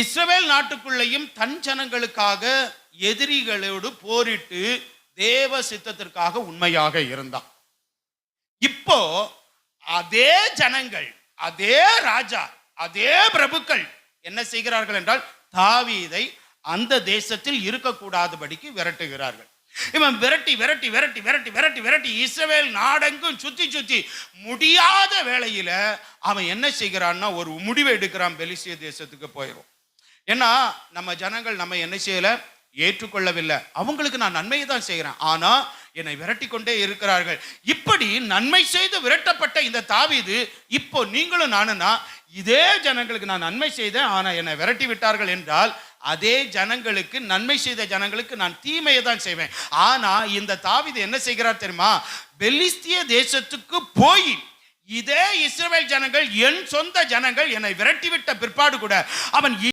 இஸ்ரவேல் நாட்டுக்குள்ளேயும் தன் ஜனங்களுக்காக எதிரிகளோடு போரிட்டு தேவ சித்தத்திற்காக உண்மையாக இருந்தான். இப்போ அதே ஜனங்கள் அதே ராஜா அதே பிரபுக்கள் என்ன செய்கிறார்கள் என்றால் தாவீதை அந்த தேசத்தில் இருக்கக்கூடாதபடிக்கு விரட்டுகிறார்கள். இவன் விரட்டி விரட்டி விரட்டி விரட்டி விரட்டி விரட்டி இஸ்ரவேல் நாடெங்கும் சுத்தி சுத்தி முடியாத வேளையில அவன் என்ன செய்கிறான்னா ஒரு முடிவு எடுக்கிறான் பெலிசிய தேசத்துக்கு போயிடும் ஏன்னா நம்ம ஜனங்கள் நம்ம என்ன செய்யல? ஏற்றுக்கொள்ளவில்லை. அவங்களுக்கு நான் நன்மையை தான் செய்கிறேன். ஆனால் என்னை விரட்டி கொண்டே இருக்கிறார்கள். இப்படி நன்மை செய்து விரட்டப்பட்ட இந்த தாவீது இப்போ நீங்களும் நானும்னா இதே ஜனங்களுக்கு நான் நன்மை செய்தேன் ஆனால் என்னை விரட்டி விட்டார்கள் என்றால் அதே ஜனங்களுக்கு நன்மை செய்த ஜனங்களுக்கு நான் தீமையை தான் செய்வேன். ஆனால் இந்த தாவீது என்ன செய்கிறார் தெரியுமா? பெலிஸ்திய தேசத்துக்கு போய் இதே இஸ்ரேல் ஜனங்கள் என் சொந்த ஜனங்கள் என்னை விரட்டிவிட்ட பிற்பாடு கூட அவன்